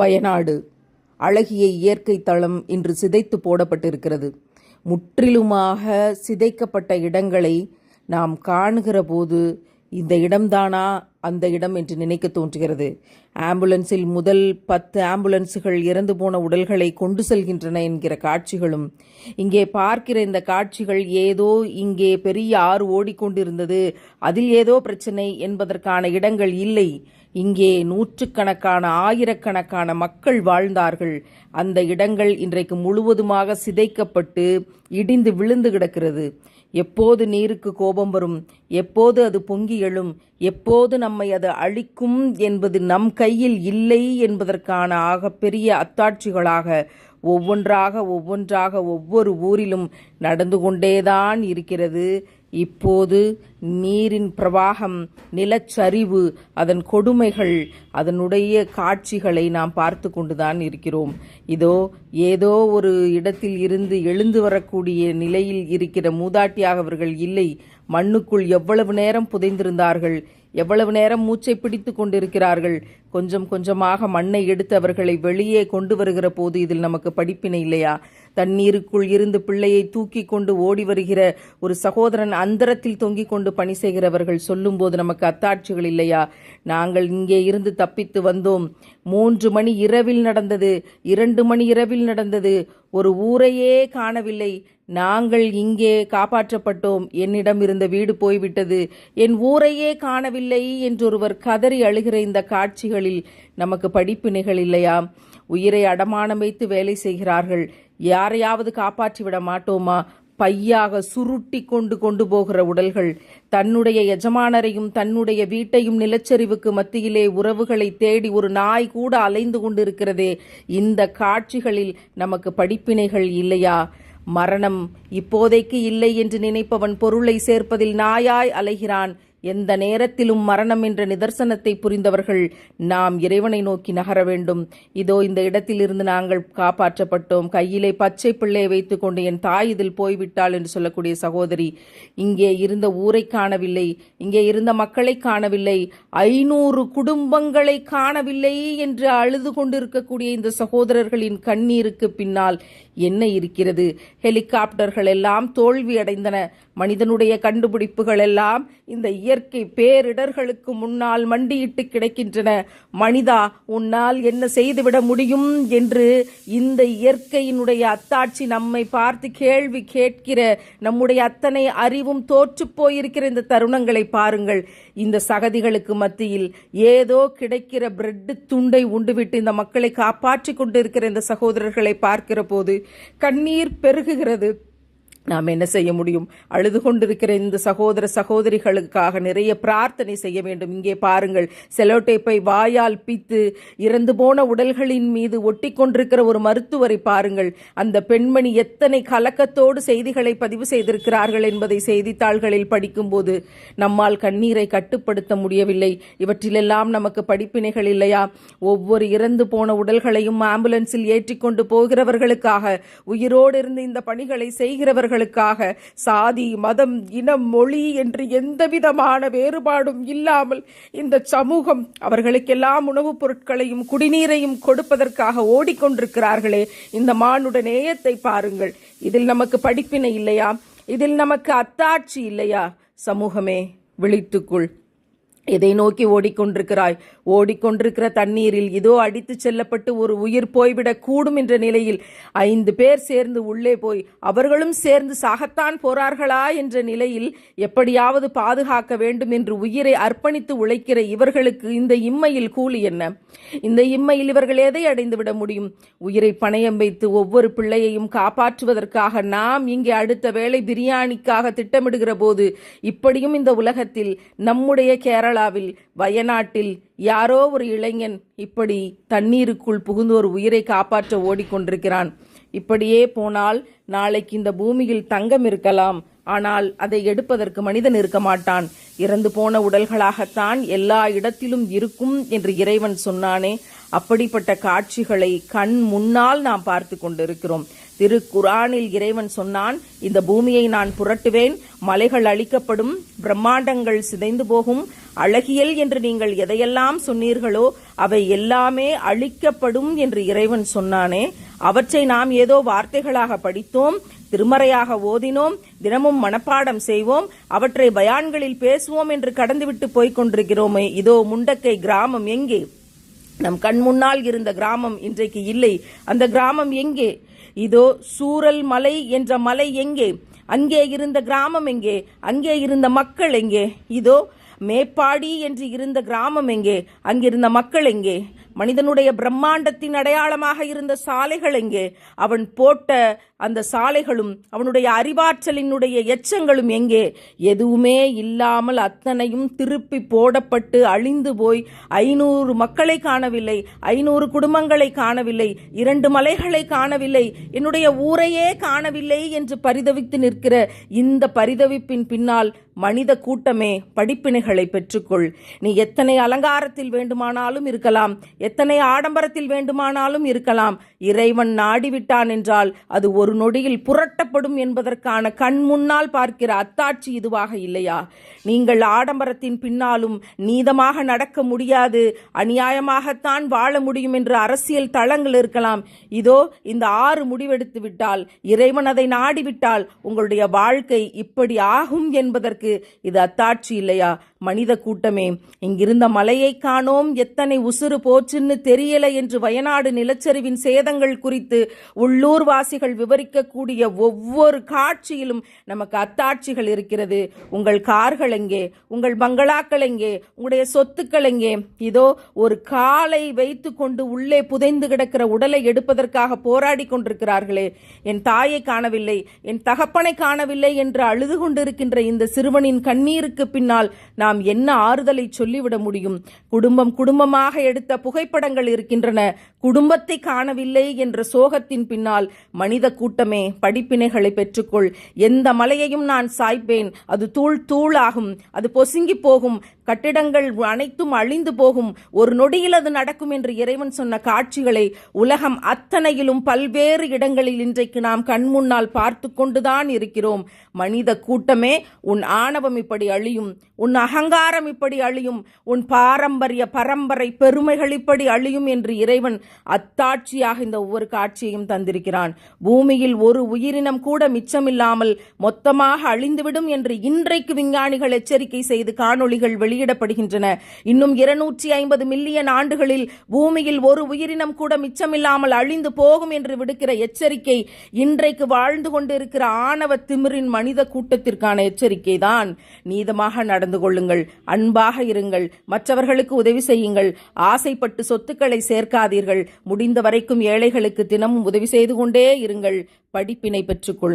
வயநாடு. அழகிய இயற்கை தளம் இன்று சிதைத்து போடப்பட்டிருக்கிறது. முற்றிலுமாக சிதைக்கப்பட்ட இடங்களை நாம் காணுகிற போது இந்த இடம்தானா? அந்த இடம் என்று நினைக்க தோன்றுகிறது. ஆம்புலன்ஸில் முதல் பத்து ஆம்புலன்ஸுகள் இறந்து போன உடல்களை கொண்டு செல்கின்றன என்கிற காட்சிகளும் இங்கே பார்க்கிற இந்த காட்சிகள் ஏதோ இங்கே பெரிய ஆறு ஓடிக்கொண்டிருந்தது அதில் ஏதோ பிரச்சனை என்பதற்கான இடங்கள் இல்லை. இங்கே நூற்றுக்கணக்கான ஆயிரக்கணக்கான மக்கள் வாழ்ந்தார்கள். அந்த இடங்கள் இன்றைக்கு முழுவதுமாக சிதைக்கப்பட்டு இடிந்து விழுந்து கிடக்கிறது. எப்போது நீருக்கு கோபம் வரும்? எப்போது அது பொங்கி எழும்? எப்போது நம்மை அது அழிக்கும் என்பது நம் கையில் இல்லை என்பதற்கான ஆகப்பெரிய அத்தாட்சிகளாக ஒவ்வொன்றாக ஒவ்வொன்றாக ஒவ்வொரு ஊரிலும் நடந்து கொண்டேதான் இருக்கிறது. இப்போது நீரின் பிரவாகம் நிலச்சரிவு அதன் கொடுமைகள் அதனுடைய காட்சிகளை நாம் பார்த்து கொண்டுதான் இருக்கிறோம். இதோ ஏதோ ஒரு இடத்தில் இருந்து எழுந்து வரக்கூடிய நிலையில் இருக்கிற மூதாட்டியாக அவர்கள் இல்லை. மண்ணுக்குள் எவ்வளவு நேரம் புதைந்திருந்தார்கள்? எவ்வளவு நேரம் மூச்சை பிடித்து கொண்டிருக்கிறார்கள்? கொஞ்சம் கொஞ்சமாக மண்ணை எடுத்து அவர்களை வெளியே கொண்டு வருகிற போது இதில் நமக்கு படிப்பினை இல்லையா? தண்ணீருக்குள் இருந்து பிள்ளையை தூக்கி கொண்டு ஓடி வருகிற ஒரு சகோதரன் அந்தரத்தில் தொங்கிக் கொண்டு பணி செய்கிறவர்கள் சொல்லும்போது நமக்கு அத்தாட்சிகள் இல்லையா? நாங்கள் இங்கே இருந்து தப்பித்து வந்தோம். மூன்று மணி இரவில் நடந்தது. இரண்டு மணி இரவில் நடந்தது. ஒரு ஊரையே காணவில்லை. நாங்கள் இங்கே காப்பாற்றப்பட்டோம். என்னிடம் இருந்த வீடு போய்விட்டது. என் ஊரையே காணவில்லை என்றொருவர் கதறி அழுகிற இந்த காட்சிகளில் நமக்கு படிப்பினைகள் இல்லையா? உயிரை அடமானம் வைத்து வேலை செய்கிறார்கள். யாரையாவது காப்பாற்றிவிட மாட்டோமா? பையாக சுருட்டி கொண்டு கொண்டு போகிற உடல்கள். தன்னுடைய எஜமானரையும் தன்னுடைய வீட்டையும் நிலச்சரிவுக்கு மத்தியிலே உறவுகளை தேடி ஒரு நாய் கூட அலைந்து கொண்டிருக்கிறதே. இந்த காட்சிகளில் நமக்கு படிப்பினைகள் இல்லையா? மரணம் இப்போதைக்கு இல்லை என்று நினைப்பவன் பொருளை சேர்ப்பதில் நாயாய் அலைகிறான் எந்த நேரத்திலும் மரணம் என்ற நிதர்சனத்தை புரிந்தவர்கள் நாம் இறைவனை நோக்கி நகர வேண்டும். இதோ இந்த இடத்திலிருந்து நாங்கள் காப்பாற்றப்பட்டோம். கையிலே பச்சை பிள்ளையை வைத்துக்கொண்டு என் தாய் இதில் போய்விட்டாள் என்று சொல்லக்கூடிய சகோதரி இங்கே இருந்த ஊரை காணவில்லை. இங்கே இருந்த மக்களை காணவில்லை. ஐநூறு குடும்பங்களை காணவில்லை என்று அழுது கொண்டிருக்கக்கூடிய இந்த சகோதரர்களின் கண்ணீருக்கு பின்னால் என்ன இருக்கிறது? ஹெலிகாப்டர்கள் எல்லாம் தோல்வியடைந்தன. மனிதனுடைய கண்டுபிடிப்புகள் எல்லாம் இந்த இயற்கை பேரிடர்களுக்கு முன்னால் மண்டியிட்டு கிடக்கின்றன. மனிதா உன்னால் என்ன செய்துவிட முடியும் என்று இந்த இயற்கையினுடைய அத்தாட்சி நம்மை பார்த்து கேள்வி கேட்கிற நம்முடைய அத்தனை அறிவும் தோற்று போயிருக்கிற இந்த தருணங்களை பாருங்கள். இந்த சகதிகளுக்கு மத்தியில் ஏதோ கிடைக்கிற பிரெட் துண்டை உண்டுவிட்டு இந்த மக்களை காப்பாற்றி கொண்டிருக்கிற இந்த சகோதரர்களை பார்க்கிற போது கண்ணீர் பெருகுகிறது. நாம் என்ன செய்ய முடியும்? அழுது கொண்டிருக்கிற இந்த சகோதர சகோதரிகளுக்காக நிறைய பிரார்த்தனை செய்ய வேண்டும். இங்கே பாருங்கள் செலோடேப்பை வாயால் பித்து இறந்து போன உடல்களின் மீது ஒட்டி கொண்டிருக்கிற ஒரு மருத்துவரை பாருங்கள். அந்த பெண்மணி எத்தனை கலக்கத்தோடு செய்திகளை பதிவு செய்திருக்கிறார்கள் என்பதை செய்தித்தாள்களில் படிக்கும்போது நம்மால் கண்ணீரை கட்டுப்படுத்த முடியவில்லை. இவற்றிலெல்லாம் நமக்கு படிப்பினைகள் இல்லையா? ஒவ்வொரு இறந்து போன உடல்களையும் ஆம்புலன்ஸில் ஏற்றிக்கொண்டு போகிறவர்களுக்காக உயிரோடு இருந்து இந்த பணிகளை செய்கிறவர்கள் அவர்களுக்காக சாதி மதம் இனம் மொழி என்று எந்தவிதமான வேறுபாடும் இல்லாமல் இந்த சமூகம் அவர்களுக்கெல்லாம் உணவுப் பொருட்களையும் குடிநீரையும் கொடுப்பதற்காக ஓடிக்கொண்டிருக்கிறார்களே. இந்த மானுட நேயத்தை பாருங்கள். இதில் நமக்கு படிப்பினை இல்லையா? இதில் நமக்கு அத்தாட்சி இல்லையா? சமூகமே விழித்துக்குள். எதை நோக்கி ஓடிக்கொண்டிருக்கிறாய்? ஓடிக்கொண்டிருக்கிற தண்ணீரில் இதோ அடித்து செல்லப்பட்டு ஒரு உயிர் போய்விடக் கூடும் என்ற நிலையில் ஐந்து பேர் சேர்ந்து உள்ளே போய் அவர்களும் சேர்ந்து சாகத்தான் போறார்களா என்ற நிலையில் எப்படியாவது பாதுகாக்க வேண்டும் என்று உயிரை அர்ப்பணித்து உழைக்கிற இவர்களுக்கு இந்த இம்மையில் கூலி என்ன? இந்த இம்மையில் இவர்கள் எதை அடைந்து விட முடியும்? உயிரை பணயம் வைத்து ஒவ்வொரு பிள்ளையையும் காப்பாற்றுவதற்காக நாம் இங்கே அடுத்த வேளை பிரியாணிக்காக திட்டமிடுகிற போது இப்படியும் இந்த உலகத்தில் நம்முடைய கேரள கேரளாவில் வயநாட்டில் யாரோ ஒரு இளைஞன் இப்படி தண்ணீருக்குள் புகுந்து ஒரு உயிரை காப்பாற்ற ஓடிக்கொண்டிருக்கிறான். இப்படியே போனால் நாளைக்கு இந்த பூமியில் தங்கம் இருக்கலாம். ஆனால் அதை எடுப்பதற்கு மனிதன் இருக்க மாட்டான். இறந்து போன உடல்களாகத்தான் எல்லா இடத்திலும் இருக்கும் என்று இறைவன் சொன்னானே. அப்படிப்பட்ட காட்சிகளை கண் முன்னால் நாம் பார்த்து கொண்டிருக்கிறோம். திருக்குரானில் இறைவன் சொன்னான் இந்த பூமியை நான் புரட்டுவேன் மலைகள் அழிக்கப்படும் பிரம்மாண்டங்கள் சிதைந்து போகும் அழகியல் என்று நீங்கள் எதையெல்லாம் சொன்னீர்களோ அவை எல்லாமே அழிக்கப்படும் என்று இறைவன் சொன்னானே. அவற்றை நாம் ஏதோ வார்த்தைகளாக படித்தோம் திருமறையாக ஓதினோம் தினமும் மனப்பாடம் செய்வோம் அவற்றை பயான்களில் பேசுவோம் என்று கடந்துவிட்டு போய்க் கொண்டிருக்கிறோமே. இதோ முண்டக்கை கிராமம் எங்கே? நம் கண் முன்னால் இருந்த கிராமம் இன்றைக்கு இல்லை. அந்த கிராமம் எங்கே? இதோ சூரல் மலை என்ற மலை எங்கே? அங்கே இருந்த கிராமம் எங்கே? அங்கே இருந்த மக்கள் எங்கே? இதோ மேப்பாடி என்று இருந்த கிராமம் எங்கே? அங்கிருந்த மக்கள் எங்கே? மனிதனுடைய பிரம்மாண்டத்தின் அடையாளமாக இருந்த சாலைகள் எங்கே? அவன் போட்ட அந்த சாலைகளும் அவனுடைய அறிவாற்றலினுடைய எச்சங்களும் எங்கே? எதுவுமே இல்லாமல் அத்தனையும் திருப்பி போடப்பட்டு அழிந்து போய் ஐநூறு மக்களை காணவில்லை ஐநூறு குடும்பங்களை காணவில்லை இரண்டு மலைகளை காணவில்லை என்னுடைய ஊரையே காணவில்லை என்று பரிதவித்து நிற்கிற இந்த பரிதவிப்பின் பின்னால் மனித கூட்டமே படிப்பினைகளை பெற்றுக்கொள். நீ எத்தனை அலங்காரத்தில் வேண்டுமானாலும் இருக்கலாம். எத்தனை ஆடம்பரத்தில் வேண்டுமானாலும் இருக்கலாம். இறைவன் நாடிவிட்டான் என்றால் அது ஒரு நொடியில் புரட்டப்படும் என்பதற்கான கண் முன்னால் பார்க்கிற அத்தாட்சி இதுவாக இல்லையா? நீங்கள் ஆடம்பரத்தின் பின்னாலும் நீதமாக நடக்க முடியாது. அநியாயமாகத்தான் வாழ முடியும் என்று அரசியல் தளங்கள் இருக்கலாம். இதோ இந்த ஆறு முடிவெடுத்து விட்டால் இறைவன் அதை நாடிவிட்டால் உங்களுடைய வாழ்க்கை இப்படி ஆகும் என்பதற்கு இது அத்தாட்சி இல்லையா? மனித கூட்டமே இங்கிருந்த மலையை காணோம். எத்தனை உசுறு போச்சுன்னு தெரியல என்று வயநாடு நிலச்சரிவின் சேதங்கள் குறித்து உள்ளூர்வாசிகள் விவரிக்கக்கூடிய ஒவ்வொரு காட்சியிலும் நமக்கு அத்தாட்சிகள் இருக்கிறது. உங்கள் கார்கள் எங்கே? உங்கள் பங்களாக்கள் எங்கே? உங்களுடைய சொத்துக்கள் எங்கே? இதோ ஒரு காலை வைத்து கொண்டு உள்ளே புதைந்து கிடக்கிற உடலை எடுப்பதற்காக போராடி கொண்டிருக்கிறார்களே. என் தாயை காணவில்லை என் தகப்பனை காணவில்லை என்று அழுது கொண்டிருக்கின்ற இந்த சிறுவனின் கண்ணீருக்கு பின்னால் நாம் என்ன ஆறுதலை சொல்லிவிட முடியும்? குடும்பம் குடும்பமாக எடுத்த புகைப்படங்கள் இருக்கின்றன. குடும்பத்தை காணவில்லை என்ற சோகத்தின் பின்னால் மனித கூட்டமே படிப்பினைகளை பெற்றுக்கொள். எந்த மலையையும் நான் சாய்ப்பேன். அது தூள் தூளாகும். அது பொசுங்கி போகும். கட்டிடங்கள் அனைத்தும் அழிந்து போகும். ஒரு நொடியில் அது நடக்கும் என்று இறைவன் சொன்ன காட்சிகளை உலகம் அத்தனையிலும் பல்வேறு இடங்களில் இன்றைக்கு நாம் கண்முன்னால் பார்த்து கொண்டுதான் இருக்கிறோம். மனித கூட்டமே உன் ஆணவம் இப்படி அழியும். உன் அகங்காரம் இப்படி அழியும். உன் பாரம்பரிய பரம்பரை பெருமைகள் இப்படி அழியும் என்று இறைவன் அத்தாட்சியாக இந்த ஒவ்வொரு காட்சியையும் தந்திருக்கிறான். பூமியில் ஒரு உயிரினம் கூட மிச்சமில்லாமல் மொத்தமாக அழிந்துவிடும் என்று இன்றைக்கு விஞ்ஞானிகள் எச்சரிக்கை செய்து காணொளிகள் வெளியிடப்படுகின்றன. இன்னும் இருநூற்றி ஐம்பது மில்லியன் ஆண்டுகளில் பூமியில் ஒரு உயிரினம் கூட மிச்சமில்லாமல் அழிந்து போகும் என்று விடுக்கிற எச்சரிக்கை இன்றைக்கு வாழ்ந்து கொண்டிருக்கிற ஆணவ திமிரின் மனித கூட்டத்திற்கான எச்சரிக்கை தான் நீதமாக நடந்து கொள்ளுங்கள். கொள்ளுங்கள் அன்பாக இருங்கள் மற்றவர்களுக்கு உதவி செய்யுங்கள் ஆசைப்பட்டு சொத்துக்களை சேர்க்காதீர்கள் முடிந்த வரைக்கும் ஏழைகளுக்கு தினமும் உதவி செய்து கொண்டே இருங்கள் படிப்பினை பெற்றுக்கொள்